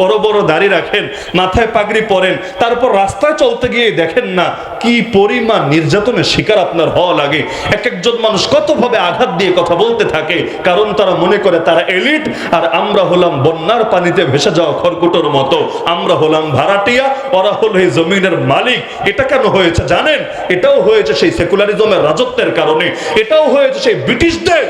বড় বড় দাড়ি রাখেন, মাথায় পাগড়ি পরেন, তারপর রাস্তায় চলতে গিয়ে দেখেন না কি পরিমাণ নির্যাতনের শিকার আপনার হওয়া লাগে। এক একজন মানুষ কতভাবে আঘাত দিয়ে কথা বলতে থাকে, কারণ তারা মনে করে তারা এলিট, আর আমরা হলাম বন্যার পানিতে ভেসে যাওয়া খড়কুটোর মতো। আমরা হলাম ভাড়াটিয়া, ওরা হল এই জমিনের মালিক। এটা কেন হয়েছে জানেন? এটাও হয়েছে সেই সেকুলারিজমের রাজত্বের কারণে। এটাও হয়েছে সেই ব্রিটিশদের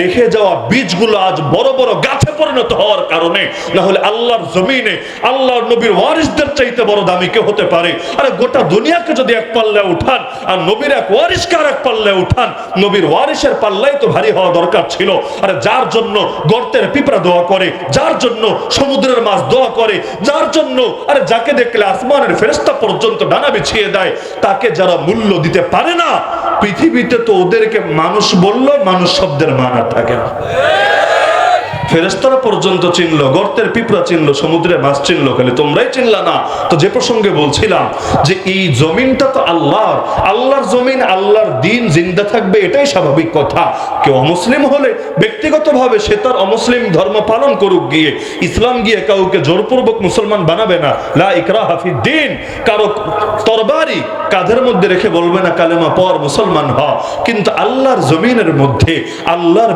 রেখে যাওয়া বীজগুলো আজ বড় বড় গাছে পরিণত হওয়ার কারণে না হলে আল্লাহর জমিনে, আল্লাহর নবীর ওয়ারিসদের চাইতে বড় দামি কে হতে পারে। আরে গোটা দুনিয়াকে যদি এক পাল্লে উঠান, আর নবীর এক ওয়ারিসকে আর এক পাল্লে উঠান, নবীর ওয়ারিসের পাল্লাই তো ভারী হওয়া দরকার ছিল। আরে যার জন্য গর্তের পিঁপড়া দোয়া করে, যার জন্য সমুদ্রের মাছ দোয়া করে, যার জন্য, আরে যাকে দেখলে আসমানের ফেরেস্তা পর্যন্ত ডানা বিছিয়ে দেয়, তাকে যারা মূল্য দিতে পারে না, পৃথিবীতে তো ওদেরকে মানুষ বলল, মানুষ শব্দের মানা। থাকে না। ফেরেস্তারা পর্যন্ত চিনলো, গর্তের পিঁপড়া চিনলো সমুদ্রে মাছ চিনলো, খালি তোমরাই চিনলা না। তো যে প্রসঙ্গে বলছিলাম যে এই জমিনটা তো আল্লাহর আল্লাহর জমিন, আল্লাহর দিন জিন্দা থাকবে, এটাই স্বাভাবিক কথা। কেউ অমুসলিম হলে ব্যক্তিগতভাবে সে তার অমুসলিম ধর্ম পালন করুক গিয়ে, ইসলাম গিয়ে কাউকে জোরপূর্বক মুসলমান বানাবে না। লা ইকরা হাফি দিন, কারও তরবারি কাঁধের মধ্যে রেখে বলবে না, কালেমা পর মুসলমান হ। কিন্তু আল্লাহর জমিনের মধ্যে, আল্লাহর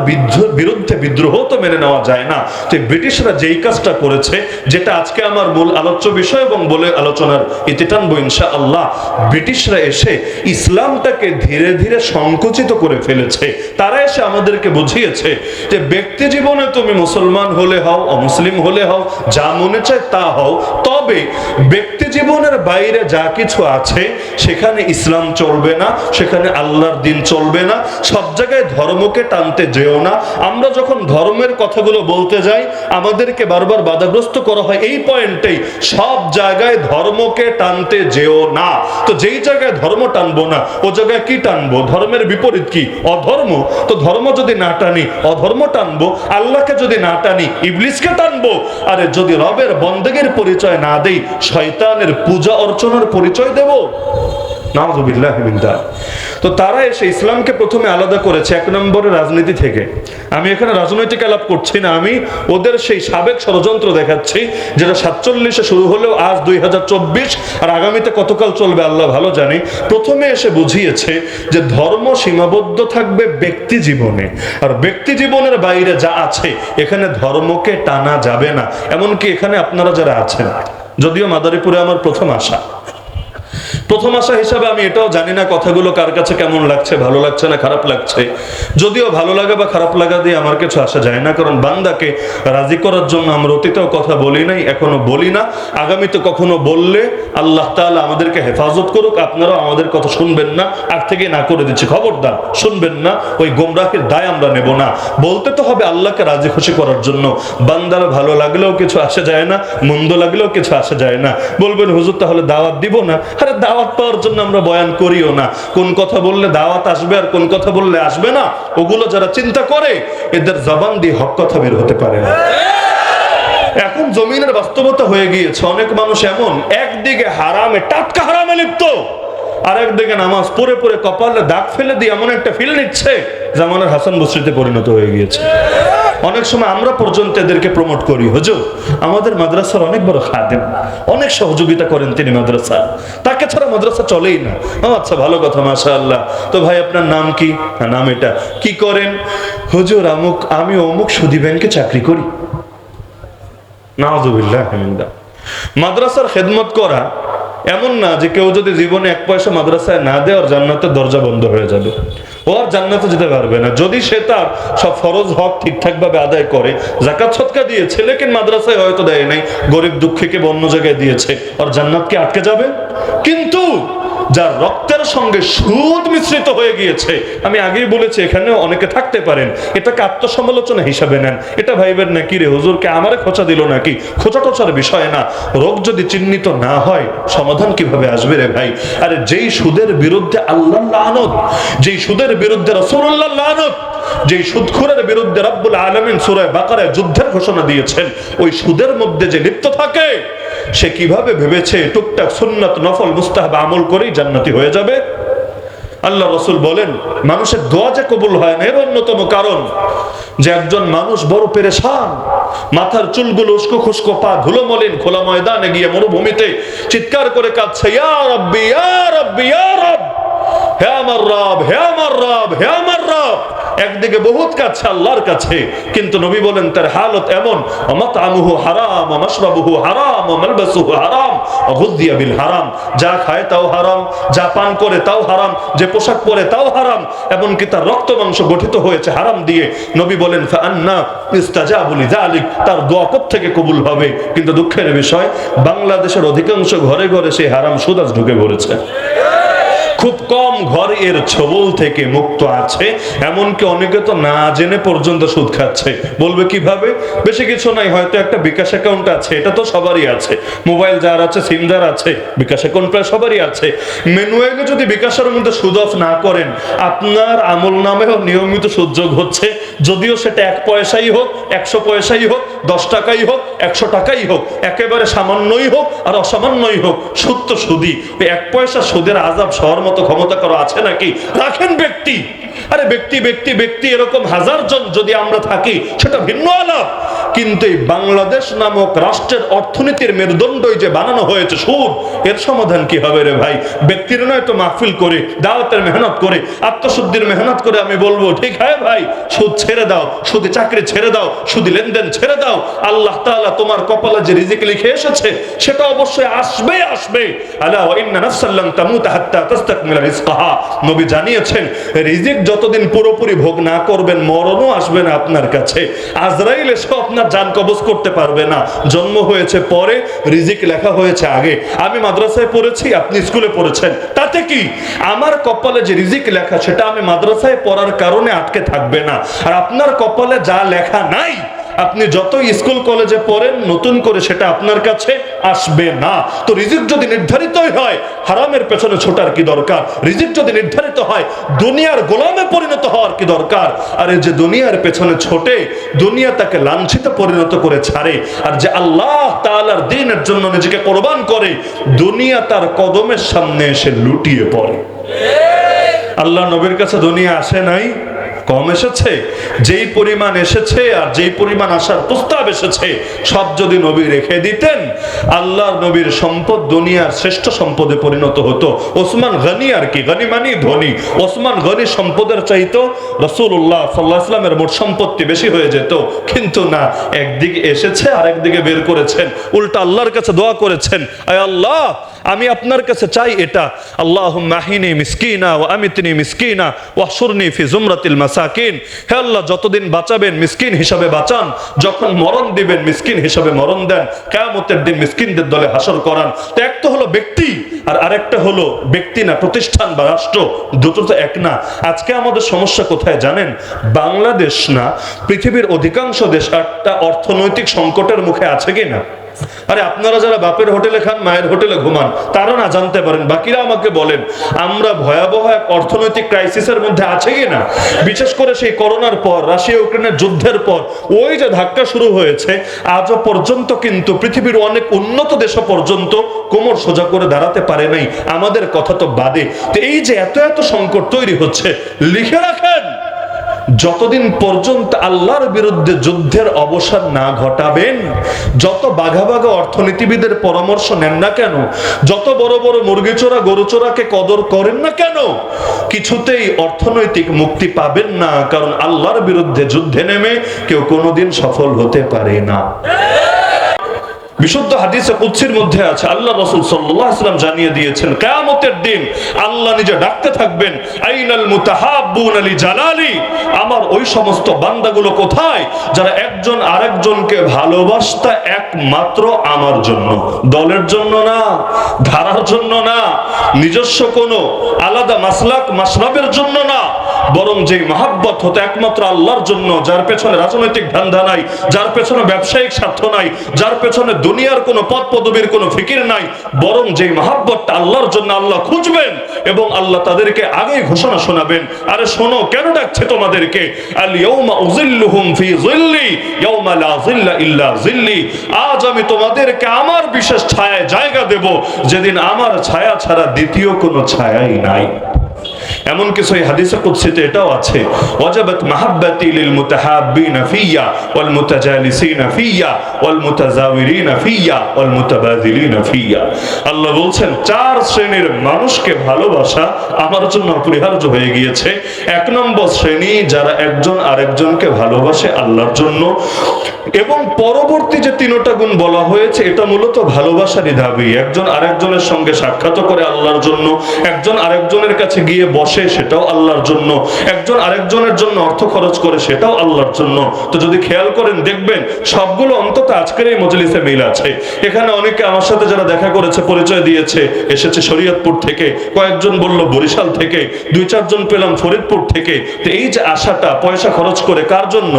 বিরুদ্ধে বিদ্রোহ তো মেনে নেওয়া যায় না। তো ব্রিটিশরা যেই কাজটা করেছে, যেটা আজকে আমার মূল আলোচ্য বিষয় এবং বলে আলোচনার ইতি টানবো ইনশা আল্লাহ ব্রিটিশরা এসে ইসলামটাকে ধীরে ধীরে সংকুচিত করে ফেলেছে। তারা এসে আমাদেরকে বুঝিয়েছে যে ব্যক্তি জীবনে তুমি মুসলমান হলে হও, অমুসলিম হলে হও, যা মনে চায় তা হও, তবে ব্যক্তি জীবনের বাইরে যা কিছু আছে, সেখানে ইসলাম চলবে না, সেখানে আল্লাহর দিন চলবে না, সব জায়গায় ধর্মকে টানতে যেও না। আমরা যখন ধর্মের কথাগুলো বলতে যাই, আমাদেরকে বারবার বাধাগ্রস্ত করা হয় এই পয়েন্টেই, সব জায়গায় ধর্মকে টানতে যেও না। তো যেই জায়গায় ধর্ম টানবো না, ও জায়গায় কি টানবো? ধর্মের বিপরীত কি? অধর্ম? তো ধর্ম যদি না টানি, অধর্ম টানবো, আল্লাহকে যদি না টানি, ইবলিসকে টানবো। আরে যদি রবের বন্দেগের পরিচয় না দেই, শয়তানের পূজা অর্চনার পরিচয় দেব? যালিক। তো তারা এসে ইসলামকে প্রথমে আলাদা করেছে এক নম্বরে রাজনীতি থেকে। আমি এখানে রাজনৈতিক আলাপ করছি না, আমি ওদের সেই সাবেক ষড়যন্ত্র দেখাচ্ছি, যেটা সাতচল্লিশে শুরু হলেও আজ দুই আর আগামীতে কতকাল চলবে আল্লাহ ভালো জানে। প্রথমে এসে বুঝিয়েছে যে ধর্ম সীমাবদ্ধ থাকবে ব্যক্তি জীবনে, আর ব্যক্তি জীবনের বাইরে যা আছে, এখানে ধর্মকে টানা যাবে না, এমনকি এখানে আপনারা যারা আছেন, যদিও মাদারীপুরে আমার প্রথম আশা। প্রথম আশা হিসাবে আমি এটাও জানি না কথাগুলো কার কাছে কেমন লাগছে, ভালো লাগছে না খারাপ লাগছে। যদিও ভালো লাগা বা খারাপ লাগা দিয়ে আমার কিছু আসা যায় না, কারণ বান্দাকে রাজি করার জন্য আমরা অতীতেও কথা বলি নাই, এখনও বলি না। আগামীতে কখনো বললে আল্লাহ তাআলা আমাদেরকে হেফাজত করুক, আপনারাও আমাদের কথা শুনবেন না আগ থেকে না করে দিচ্ছি। খবরদার, শুনবেন না, ওই গোমরাহের দায় আমরা নেব না। বলতে তো হবে আল্লাহকে রাজি খুশি করার জন্য। বান্দার ভালো লাগলেও কিছু আসা যায় না, মন্দ লাগলেও কিছু আসা যায় না। বলবেন, হুজুর, তাহলে দাওয়াত দিব না? আরে দাওয়াত পাওয়ার জন্য আমরা বয়ান করিও না। কোন কথা বললে দাওয়াত আসবে আর কোন কথা বললে আসবে না, ওগুলো যারা চিন্তা করে, এদের জবান দিয়ে হক কথা বের হতে পারে না। এখন জমিনের বাস্তবতা হয়ে গিয়েছে, অনেক মানুষ এমন, একদিকে হারামে, টাটকা হারামে লিপ্ত আর একদিকে নামাজ পড়ে পড়ে কপালে দাগ ফেলে দিয়ে এমন একটা ফিল নিচ্ছে। জামানের হাসান বসরিতে পরিণত হয়ে গিয়েছে। অনেক সময় আমরা পর্যন্ত এদেরকে প্রমোট করি। হুজুর, আমাদের মাদ্রাসার অনেক বড় খাদেম। অনেক সহযোগিতা করেন তিনি মাদ্রাসা। তাকে ছাড়া মাদ্রাসা চলেই না। ও আচ্ছা ভালো কথা মাশা আল্লাহ তো ভাই, আপনার নাম কি? নাম এটা। কি করেন? হুজুর, আমুক, আমি অমুক সুদী ব্যাংকে চাকরি করি। নাজুবিল্লাহ মাদ্রাসার খেদমত করা এমন না যে কেউ যদি জীবনে এক পয়সা মাদ্রাসায় না দেয়, ওর জান্নাতের দরজা বন্ধ হয়ে যাবে। ও আর জান্নাতে যেতে পারবে না। যদি সে তার সব ফরজ হক ঠিকঠাক ভাবে আদায় করে জাকাত সৎকা দিয়ে ছেলেকে মাদ্রাসায় হয়তো দেয় নাই, গরিব দুঃখীকে বন্য জায়গায় দিয়েছে, ওর জান্নাত কি আটকে যাবে? কিন্তু যার রক্তের সঙ্গে সুদ মিশ্রিত হয়ে গিয়েছে। আমি আগেই বলেছি এখানে অনেকে থাকতে পারেন। এটাকে আত্মসমালোচনা হিসাবে নেন। এটা ভাইবেন নাকি রে হুজুরকে আমারে খোঁচা দিল নাকি? খোঁচা টোচার বিষয় না। রোগ যদি চিহ্নিত না হয়, সমাধান কীভাবে আসবে রে ভাই? আরে যেই সুদের বিরুদ্ধে আল্লাহ লানত, যেই সুদের বিরুদ্ধে রসুল্লাহ লানত, যেই সুদখোরের বিরুদ্ধে রব্বুল আলমিন সুরায় বাকারায় যুদ্ধের ঘোষণা দিয়েছেন, ওই সুদের মধ্যে যে লিপ্ত থাকে সে কীভাবে ভেবেছে টুকটাক সুন্নত, নফল, মুস্তাহাব আমল করেই জান্নাতি হয়ে যাবে? আল্লাহ রসুল বলেন, মানুষের দোয়া যে কবুল হয় না, এর অন্যতম কারণ যে একজন মানুষ বড় পেরেশান, মাথার চুলগুলো উস্কো খুস্কো, পা ধুলো মলিন, খোলা ময়দানে গিয়ে মরুভূমিতে চিৎকার করে কাঁদছে, ইয়া রব্বি ইয়া রব্বি, ইয়া রব হে আমার রব, হে আমার রব, হে আমার রব। একদিকে বহুত কাছে, আল্লাহর কাছে। কিন্তু নবী বলেন, তার হালত এমন, অমাতামুহু হারাম, অমাশরাবুহু হারাম, অমালবাসুহু হারাম অগুদ্দিয়া বিল হারাম। যা খায় তাও হারাম, যা পান করে তাও হারাম, যে পোশাক পরে তাও হারাম, এমনকি তার রক্ত মাংস গঠিত হয়েছে হারাম দিয়ে। নবী বলেন ফান্না ইস্তাজাবুলি যালিক তার দোয়া থেকে কবুল হবে? কিন্তু দুঃখের বিষয়, বাংলাদেশের অধিকাংশ ঘরে ঘরে সেই হারাম সুদাস ঢুকে পড়েছে। খুব কম ঘর এর ছবল থেকে মুক্ত আছে। এমনকি অনেকে তো না জেনে পর্যন্ত সুদ খাচ্ছে। বলবে কীভাবে? বেশি কিছু নাই, হয়তো একটা বিকাশ অ্যাকাউন্ট আছে, এটা তো সবারই আছে। মোবাইল যার আছে সিম যার আছে, বিকাশ অ্যাকাউন্ট প্রায় সবারই আছে। ম্যানুয়ালি যদি বিকাশের মধ্যে সুদ অফ না করেন, আপনার আমল নামেও নিয়মিত সুযোগ হচ্ছে। যদিও সেটা এক পয়সাই হোক, একশো পয়সাই হোক, দশ টাকাই হোক, একশো টাকাই হোক, একেবারে সামান্যই হোক আর অসামান্যই হোক, সুদ তো সুদি এক পয়সা সুদের আজাব সহর মতো ক্ষমতা করা আছে নাকি? রাখেন ব্যক্তি। আরে ব্যক্তি ব্যক্তি ব্যক্তি এরকম হাজার জন যদি আমরা থাকি, সেটা ভিন্ন আলাপ। কিন্তু এই বাংলাদেশ নামক রাষ্ট্রের অর্থনীতির মেরুদণ্ডই যে বানানো হয়েছে, সুদ, এর সমাধান কি হবে রে ভাই? ব্যক্তির নয় তো মাহফিল করে, দাওয়াতের মেহনত করে, আত্মশুদ্ধির মেহনত করে আমি বলব, ঠিক হ্যাঁ ভাই? সুদ ছেড়ে দাও, সুদি চাকরি ছেড়ে দাও, সুদি লেনদেন ছেড়ে দাও। আল্লাহ তাআলা তোমার কপালে যে রিজিক লিখে এসেছে, সেটা অবশ্যই আসবে আসবে। আলা ওয়া ইন্না নাফসান লান তামুতা হাত্তা রিজকাহা নবী জানিয়েছেন, রিজিক যতদিন পুরোপুরি ভোগ না করবেন, মরণও আসবে না আপনার কাছে। আজরাইল এসে আপনার জান কবজ করতে পারবে না। জন্ম হয়েছে পরে, রিজিক লেখা হয়েছে আগে। আমি মাদ্রাসায় পড়েছি, আপনি স্কুলে পড়েছেন। তাতে কি? আমার কপালে যে রিজিক লেখা, সেটা আমি মাদ্রাসায় পড়ার কারণে আটকে থাকবে না। আর আপনার কপালে যা লেখা নাই আপনি যতই স্কুল কলেজে পড়েন, নতুন করে সেটা আপনার কাছে আসবে না। তো রিজিক যদি নির্ধারিতই হয়, হারামের পেছনে ছোটার কি দরকার? রিজিক যদি নির্ধারিত হয়, দুনিয়ার গোলামে পরিণত হওয়ার কি দরকার? আর এই যে দুনিয়ার পেছনে ছোটে, দুনিয়া তাকে লাঞ্ছিত পরিণত করে ছাড়ে। আর যে আল্লাহ তাআলার দিনের জন্য নিজেকে কোরবান করে, দুনিয়া তার কদমের সামনে এসে লুটিয়ে পড়ে। আল্লাহ নবীর কাছে দুনিয়া আসে নাই? কম এসেছে, যেই পরিমাণ এসেছে আর যেই পরিমাণ আসার প্রস্তাব এসেছে, সব যদি নবী রেখে দিতেন, আল্লাহর নবীর সম্পদ দুনিয়ার শ্রেষ্ঠ সম্পদে পরিণত হতো। ওসমান গনি আর কি? গনি মানি ধনী। ওসমান গনি সম্পদের চাইতো রসুল্লাহ সাল্লাহ ইসলামের মোট সম্পত্তি বেশি হয়ে যেত। কিন্তু না, একদিকে এসেছে আর একদিকে বের করেছেন। উল্টা আল্লাহর কাছে দোয়া করেছেন, আয় আল্লাহ, আমি আপনার কাছে চাই এটা। আল্লাহ মাহিনী মিসকিনা ও আমিতনি মিসকিনা ওয়াসুরনি ফি জুমরাতিল মাসাকিন। হে আল্লাহ, যতদিন বাঁচাবেন মিসকিন হিসাবে বাঁচান, যখন মরণ দিবেন মিসকিন হিসাবে মরণ দেন, কেয়ামতের দিন মিসকিনদের দলে হাসর করান। তো এক তো হলো ব্যক্তি, আর আরেকটা হলো ব্যক্তি না, প্রতিষ্ঠান বা রাষ্ট্র, দুটো তো এক না। আজকে আমাদের সমস্যা কোথায় জানেন? বাংলাদেশ না, পৃথিবীর অধিকাংশ দেশ একটা অর্থনৈতিক সংকটের মুখে আছে কি না আরে আপনারা যারা বাপের হোটেলে খান, মায়ের হোটেলে ঘুমান, তারা না জানতে পারেন, বাকিরা আমাকে বলেন, আমরা ভয়াবহ এক অর্থনৈতিক ক্রাইসিসের মধ্যে আছে কি না বিশেষ করে সেই করোনার পর রাশিয়া ইউক্রেনের যুদ্ধের পর, ওই যে ধাক্কা শুরু হয়েছে, আজও পর্যন্ত কিন্তু পৃথিবীর অনেক উন্নত দেশ পর্যন্ত কোমর সোজা করে দাঁড়াতে পারে নাই। আমাদের কথা তো বাদে। তো এই যে এত এত সংকট তৈরি হচ্ছে, লিখে রাখেন। যতদিন পর্যন্ত আল্লাহর বিরুদ্ধে যুদ্ধের অবসান না ঘটাবেন, যত বাঘা বাঘা অর্থনীতিবিদের পরামর্শ নেন না কেন, যত বড় বড় মুরগি চোরা গরু চোরাকে কদর করেন না কেন, কিছুতেই অর্থনৈতিক মুক্তি পাবেন না, কারণ আল্লাহর বিরুদ্ধে যুদ্ধে নেমে কেউ কোনোদিন সফল হতে পারে না। বিশুদ্ধ হাদিসে কুৎসির মধ্যে আছে, আল্লাহ রসুল সাল্লাম জানিয়ে দিয়েছেন, কেয়ামতের দিন আল্লাহ নিজে ডাকতে থাকবেন, আইনাল মুতাহাব্বুন আলী জালালি আমার ওই সমস্ত বান্দাগুলো কোথায় যারা একজন আরেকজনকে ভালোবাসতা একমাত্র আমার জন্য? দলের জন্য না, ধারার জন্য না, নিজস্ব কোনো আলাদা মাসলাক মাসরাবের জন্য না বরং যে মহাব্বত হতো একমাত্র আল্লাহর জন্য, যার পেছনে রাজনৈতিক ধান্দা নাই, যার পেছনে ব্যবসায়িক স্বার্থ নাই, যার পেছনে দুনিয়ার কোনো পদ পদবীর কোনো ফিকির নাই, বরং যে মহাব্বতটা আল্লাহর জন্য আল্লাহ খুঁজবেন এবং আল্লাহ তাদেরকে আগে ঘোষণা শোনাবেন, আরে শোনো, কেন ডাকছে তোমাদেরকে? আল ইয়াউমা উযিল্লুহুম ফি যিল্লি, ইয়াউমা লা যিল্লা ইল্লা যিল্লি, আজ আমি তোমাদেরকে আমার বিশেষ ছায়ায় জায়গা দেব, যেদিন আমার ছায়া ছাড়া দ্বিতীয় কোনো ছায়াই নাই। এমন কিছু এই হাদিসে কুদসিতে এটাও আছে, ওয়াজাবাত মাহাব্বাতি লিল মুতাহাব্বিনা ফিয়া ওয়াল মুতাজালিসিনা ফিয়া ওয়াল মুতাজাওয়িরিনা ফিয়া ওয়াল মুতাবাযিলিনা ফিয়া। আল্লাহ বলছেন, চার শ্রেণির মানুষকে ভালোবাসা আমার জন্য অপরিহার্য হয়ে গিয়েছে। এক নম্বর শ্রেণি যারা একজন আরেকজনকে ভালোবাসে আল্লাহর জন্য, এবং পরবর্তী যে তিনটা গুণ বলা হয়েছে, এটা মূলত ভালোবাসারই দাবি। একজন আরেকজনের সঙ্গে সাক্ষাৎ করে আল্লাহর জন্য, একজন আরেকজনের কাছে গিয়ে বসে, সেটাও আল্লাহর জন্য। একজন আরেকজনের জন্য অর্থ খরচ করে, সেটাও আল্লাহর জন্য। তো যদি খেয়াল করেন, দেখবেন সবগুলো অন্তত আজকের এই মজলিসে মিল আছে। এখানে অনেকে আমার সাথে যারা দেখা করেছে, পরিচয় দিয়েছে, এসেছে শরীয়তপুর থেকে। কয়েকজন বলল, বরিশাল থেকে। দুই, চারজন পেলাম ফরিদপুর থেকে। তো এই যে আশাটা, পয়সা খরচ করে কার জন্য?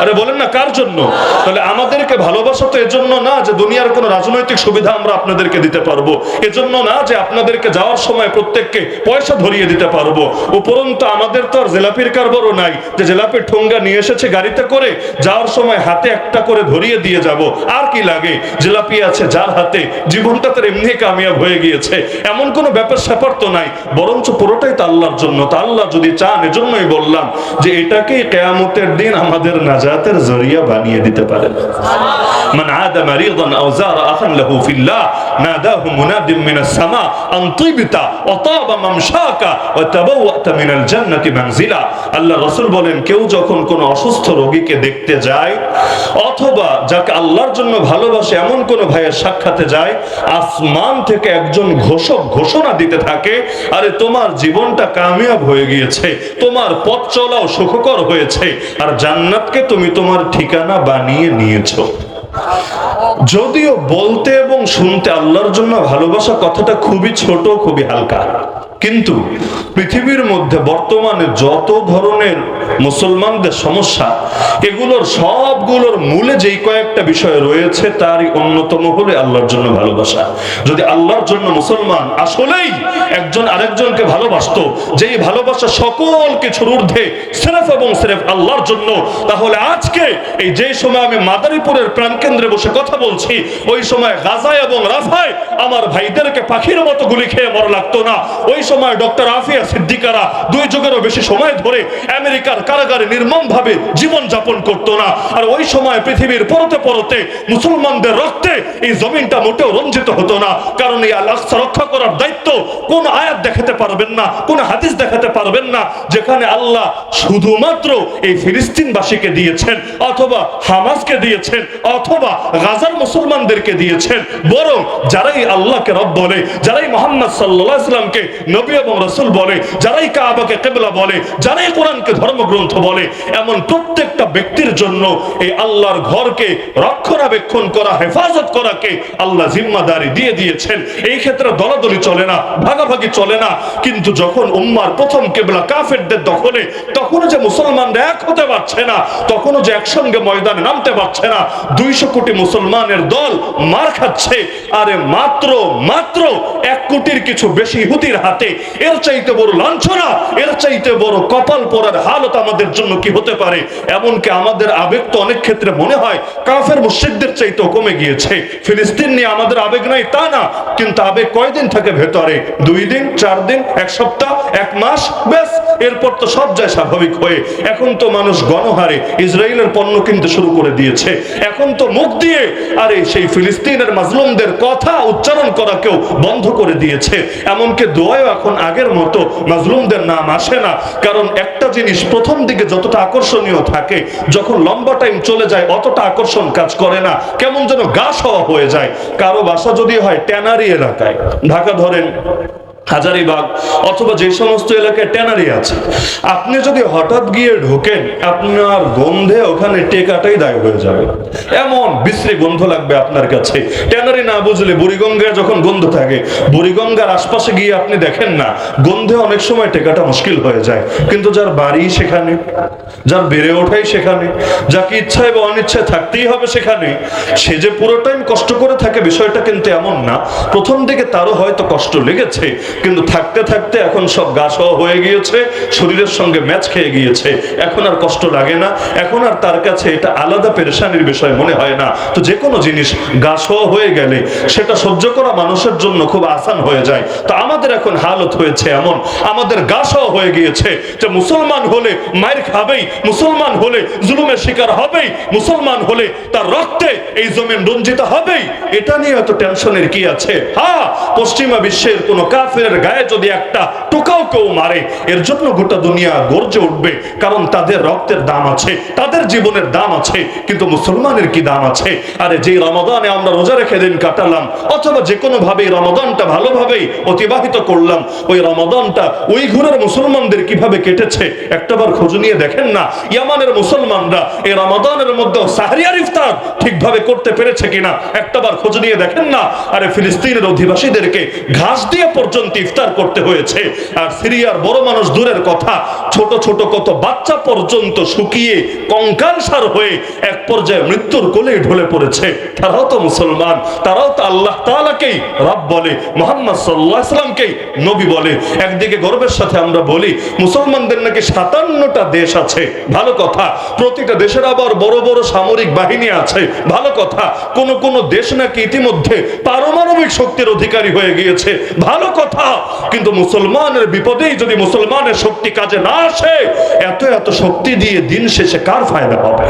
আরে বলেন না, কার জন্য? তাহলে আমাদেরকে ভালোবাসা তো এজন্য না যে দুনিয়ার কোনো রাজনৈতিক সুবিধা আমরা আপনাদেরকে দিতে পারব। এজন্য না যে আপনাদেরকে যাওয়ার সময় প্রত্যেককে পয়সা ধরিয়ে দিতে পারবো উপরন্তু আমাদের তো আর জেলাপির কারবারও নাই যে জেলাপির ঠোঙ্গা নিয়ে এসেছে গাড়িতে করে যাওয়ার সময় হাতে একটা করে ধরিয়ে দিয়ে যাব আর কি লাগে জেলাপি আছে যার হাতে জীবনটা তার এমনি কামিয়াব হয়ে গিয়েছে এমন কোনো ব্যাপার স্যাপার তো নাই বরঞ্চ পুরোটাই তো আল্লাহর জন্য তা আল্লাহ যদি চান এজন্যই বললাম যে এটাকেই কেয়ামতের দিন আমাদের নাজাতের জরিয়া বানিয়ে দিতে পারেন من عاد مريضا او زار اخا له في الله ناداه مناد من السماء ان طبت وطاب ممشاك আল্লাহ বলেন, কেউ যখন অসুস্থ রোগীকে দেখতে যায়, অথবা যাকে আল্লাহর জন্য ভালোবাসে, এমন কোন ভাইয়ের সাক্ষাতে যায়, আসমান থেকে একজন ঘোষক ঘোষণা দিতে থাকে, আরে তোমার জীবনটা কামিয়াব হয়ে গিয়েছে, তোমার পথ চলাও সুখকর হয়েছে, আর জান্নাতকে তুমি তোমার ঠিকানা বানিয়ে নিয়েছো। যদিও বলতে এবং শুনতে আল্লাহর জন্য ভালোবাসা কথাটা খুবই ছোট, খুবই হালকা। কিন্তু পৃথিবীর মধ্যে বর্তমানে যত ধরনের মুসলমানদের সমস্যা, এগুলোর সবগুলোর মূলে যেই কয়েকটা বিষয় রয়েছে তারই অন্যতম হলে আল্লাহর জন্য ভালোবাসা। যদি আল্লাহর জন্য মুসলমান আসলেই একজন আরেকজনকে ভালোবাসতো, যেই ভালোবাসা সকল কিছুর ঊর্ধ্বে সেরেফ এবং সেরেফ আল্লাহর জন্য, তাহলে আজকে এই যে সময় আমি মাদারীপুরের প্রাণকেন্দ্রে বসে কথা বলছি, ওই সময় গাজায় এবং রাফায় আমার ভাইদেরকে পাখির মতো গুলি খেয়ে মরা লাগতো না। ওই সময় ডক্টর আফিয়া সিদ্দিকারা দুই যুগেরও বেশি সময় ধরে আমেরিকার কারাগারে নির্মম ভাবে জীবন যাপন করতো না। আর ওই সময় পৃথিবীর পরতে পরতে মুসলমানদের রক্তে এই জমিনটা মোটেও রঞ্জিত হতো না। কারণ এই আল আকসা রক্ষা করার দায়িত্ব কোন আয়াত দেখাতে পারবেন না, কোন হাদিস দেখাতে পারবেন না, যেখানে আল্লাহ শুধুমাত্র এই ফিলিস্তিনবাসীকে দিয়েছেন অথবা হামাসকে দিয়েছেন অথবা গাজার মুসলমানদেরকে দিয়েছেন। বরং যারাই আল্লাহকে রব বলে, যারাই মোহাম্মদ সাল্লাহ ইসলামকে নবী এবং রসুল বলে, যারাই কাবাকে কেবলা বলে, যারাই কোরআনকে ধর্মগ্রন্থ বলে, এমন প্রত্যেকটা ব্যক্তির জন্য এই আল্লাহর ঘরকে রক্ষণাবেক্ষণ করা, হেফাজত করাকে আল্লাহ জিম্মাদারি দিয়ে দিয়েছেন। এই ক্ষেত্রে দলাদলি চলে না, ভাগাভাগি চলে না, কিন্তু যখন উম্মার প্রথম কেবলা কাফেরদের দখলে, তখনও যে মুসলমানরা এক হতে পারছে না, তখনও যে একসঙ্গে ময়দানে নামতে পারছে না, দুইশো কোটি মুসলমানের দল মার খাচ্ছে, আরে মাত্র মাত্র এক কোটির কিছু বেশি হুতির হাতে এর চাইতে বড় লাঞ্ছনা, এর চাইতে বড় কপাল পরার হালত আমাদের জন্য কি হতে পারে? এমনকি আমাদের আবেগ তো অনেক ক্ষেত্রে মনে হয় কাফের মুশরিকদের চাইতেও কমে গিয়েছে। ফিলিস্তিন নিয়ে আমাদের আবেগ নাই, তা না। কিন্তু আবেগ কয়দিন থাকে ভেতরে? দুই দিন, চার দিন, এক সপ্তাহ, এক মাস? ব্যাস, এরপর তো সব যায় স্বাভাবিক হয়ে। এখন তো মানুষ গণহারে, ইসরায়েলের পণ্য কিনতে শুরু করে দিয়েছে। এখন তো মুখ দিয়ে, আরে সেই ফিলিস্তিনের মাজলুমদের কথা উচ্চারণ করা কেউ বন্ধ করে দিয়েছে। এমনকি দোয়াও এখন আগের মতো মাজলুমদের নাম আসে না। কারণ একটা জিনিস প্রথম দিকে যতটা আকর্ষণীয় থাকে, যখন লম্বা টাইম চলে যায়, অতটা আকর্ষণ কাজ করে না। কেমন যেন গাছ হওয়া হয়ে যায়। কারও বাসা যদি হয় ট্যানারি এলাকায়। ঢাকা ধরেন হাজারিবাগ অথবা যে সমস্ত এলাকায় ট্যানারি আছে, আপনি যদি হঠাৎ গিয়ে ঢোকেন, আপনার গন্ধে ওখানে টেকাটাই দায় হয়ে যাবে। এমন বিশ্রী গন্ধ লাগবে আপনার কাছে। ট্যানারি না বুঝলে বুড়িগঙ্গায় যখন গন্ধ থাকে, বুড়িগঙ্গার আশপাশে গিয়ে আপনি দেখেন না, গন্ধে অনেক সময় টেকাটা মুশকিল হয়ে যায়। কিন্তু যার বাড়ি সেখানে, যার বেড়ে ওঠাই সেখানে, যাকে ইচ্ছায় বা অনিচ্ছায় থাকতেই হবে সেখানে, সে যে পুরো টাইম কষ্ট করে থাকে বিষয়টা কিন্তু এমন না। প্রথম দিকে তারও হয়তো কষ্ট লেগেছে কিন্তু থাকতে থাকতে এখন সব গা সহ হয়ে গিয়েছে, শরীরের সঙ্গে ম্যাচ খেয়ে গিয়েছে। এখন আর কষ্ট লাগে না, এখন আর তার কাছে এটা আলাদা পেরেশানির বিষয় মনে হয় না। তো যে কোনো জিনিস গা সহ হয়ে গেলে সেটা সহ্য করা মানুষের জন্য খুব আসান হয়ে যায়। তো আমাদের এখন হালত হয়েছে এমন, আমাদের গা সহ হয়ে গিয়েছে যে মুসলমান হলে মায়ের খাবেই, মুসলমান হলে জুলুমের শিকার হবেই, মুসলমান হলে তার রক্তে এই জমিন রঞ্জিত হবেই। এটা নিয়ে এত টেনশনের কি আছে? হ্যাঁ পশ্চিমা বিশ্বের কোনো কাফের গায়ে যদি একটা টোকাও কেউ মারে, এর জন্য গোটা দুনিয়া গর্জে উঠবে, কারণ তাদের রক্তের দাম আছে, তাদের জীবনের দাম আছে, কিন্তু মুসলমানের কি দাম আছে? আরে যে রমাদানে আমরা রোজা রেখে দিন কাটালাম, অথবা যে কোনো ভাবে এই রমাদানটা ভালোভাবেই অতিবাহিত করলাম, ওই রমাদানটা ওই ঘুরের মুসলমানদের কীভাবে কেটেছে, একটাবার খোঁজ নিয়ে দেখেন না? ইয়ামানের মুসলমানরা এই রমাদানের মধ্যে সাহরিয়ার ইফতার ঠিকভাবে করতে পেরেছে কিনা? একটাবার খোঁজ নিয়ে দেখেন না? আরে ফিলিস্তিনের অধিবাসীদেরকে ঘাস দিয়ে পর্যন্ত ইফতার করতে হয়েছে। আর সিরিয়ার বড় মানুষ দূরের কথা, ছোট ছোট কত বাচ্চা পর্যন্ত শুকিয়ে কঙ্কালসার হয়ে এক পর্যায়ে মৃত্যুর কোলে ঢলে পড়েছে। তারাও তো মুসলমান, তারাও তো আল্লাহ তাআলাকেই রব বলে, মোহাম্মদ সাল্লাল্লাহু সাল্লামকেই নবী বলে। একদিকে গর্বের সাথে আমরা বলি, মুসলমানদের নাকি সাতান্নটা দেশ আছে। ভালো কথা, প্রতিটা দেশের আবার বড় বড় সামরিক বাহিনী আছে। ভালো কথা, কোন কোন দেশ নাকি ইতিমধ্যে পারমাণবিক শক্তির অধিকারী হয়ে গিয়েছে। ভালো কথা কিন্তু মুসলমানের বিপদেই যদি মুসলমানের শক্তি কাজে না আসে, এত এত শক্তি দিয়ে দিন শেষে কার ফায়দা হবে?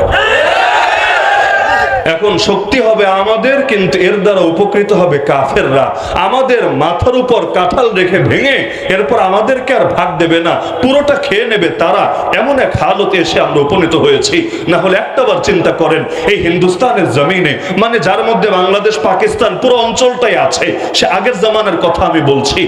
এখন শক্তি হবে আমাদের, কিন্তু এর দ্বারা উপকৃত হবে কাফেররা। আমাদের মাথার উপর কাঁঠাল রেখে ভেঙে এরপর আমাদেরকে আর ভাগ দেবে না। পুরোটা খেয়ে নেবে তারা। এমন এক হালতে এসে আমরা উপনীত হয়েছি। না হলে একটাবার চিন্তা করেন, এই হিন্দুস্তানের জমিনে মানে যার মধ্যে বাংলাদেশ, পাকিস্তান, পুরো অঞ্চলটাই আছে, সে আগের জামানের কথা আমি বলছি।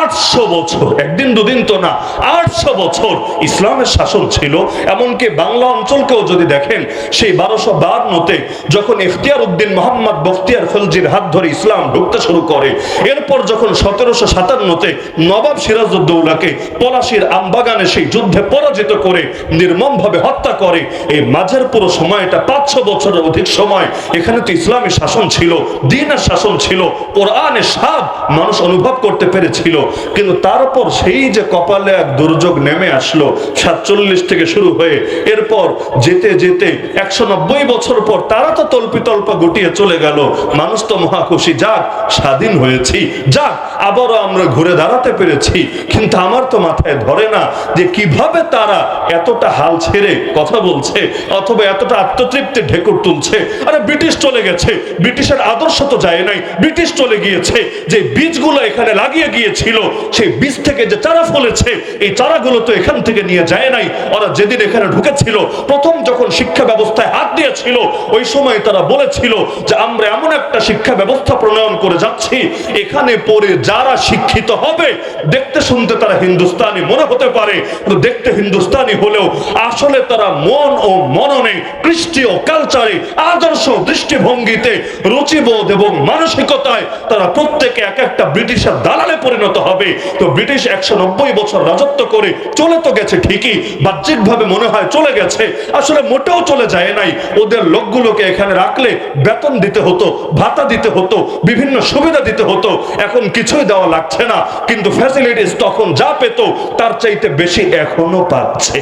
আটশো বছর, একদিন দুদিন তো না, আটশো বছর ইসলামের শাসন ছিল। এমনকি বাংলা অঞ্চলকেও যদি দেখেন, সেই বারোশো বাহান্নতে যখন ইখতিয়ার উদ্দিন মোহাম্মদ বখতিয়ার ফলজির হাত ধরে ইসলাম ঢুকতে শুরু করে, এরপর যখন সতেরোশো সাতান্নতে নবাব সিরাজউদ্দৌলাকে পলাশির আমবাগানে সেই যুদ্ধে পরাজিত করে নির্মমভাবে হত্যা করে, এই মাঝের পুরো সময়টা পাঁচশো বছরের অধিক সময় এখানে তো ইসলামী শাসন ছিল, দিনের শাসন ছিল, কোরআনের স্বাদ মানুষ অনুভব করতে পেরেছিল। কিন্তু তারপর সেই যে কপালে এক দুর্যোগ নেমে আসলো, সাতচল্লিশ থেকে শুরু হয়ে, এরপর যেতে যেতে একশো নব্বই বছর পর তারা তো তল্পি তল্পা গুটিয়ে চলে গেল। মানুষ তো যাক, স্বাধীন হয়েছি। যাক, আবারও আমরা ঘুরে দাঁড়াতে পেরেছি। কিন্তু আমার তো মাথায় ধরে না যে কীভাবে তারা এতটা হাল ছেড়ে কথা বলছে, অথবা এতটা আত্মতৃপ্তি ঢেকুর তুলছে। আরে, ব্রিটিশ চলে গেছে। ব্রিটিশের আদর্শ তো যায় নাই। ব্রিটিশ চলে গিয়েছে। যে বীজগুলো এখানে লাগিয়ে গিয়েছিল, সেই বীজ থেকে যে চারা ফলেছে, এই চারাগুলো তো এখান থেকে নিয়ে যায় নাই। ওরা যেদিন এখানে ঢুকেছিল, প্রথম যখন শিক্ষা ব্যবস্থায় হাত দিয়েছিল, ওই সময় তারা বলেছিল যে আমরা এমন একটা শিক্ষা ব্যবস্থা প্রণয়ন করে যাচ্ছি, এখানে পড়ে যারা শিক্ষিত হবে, দেখতে শুনতে তারা হিন্দুস্তানি মনে হতে পারে দেখতে হিন্দুস্তানি হলেও আসলে তারা মন ও মননে ও কালচারে আদর্শ দৃষ্টিভঙ্গিতে রুচিবোধ এবং মানসিকতায় তারা প্রত্যেকে এক একটা ব্রিটিশের দালালে পরিণত হবে। তো ব্রিটিশ একশো নব্বই বছর রাজত্ব করে চলে তো গেছে ঠিকই, বাহ্যিকভাবে মনে হয় চলে গেছে, আসলে মোটেও চলে যায় নাই। ওদের লোকগুলোকে এখানে রাখলে বেতন দিতে হতো, ভাতা দিতে হতো, বিভিন্ন সুবিধা দিতে হতো। এখন কিছুই দেওয়া লাগছে না, কিন্তু ফ্যাসিলিটিস তখন যা পেত, তার চাইতে বেশি এখনও পাচ্ছে।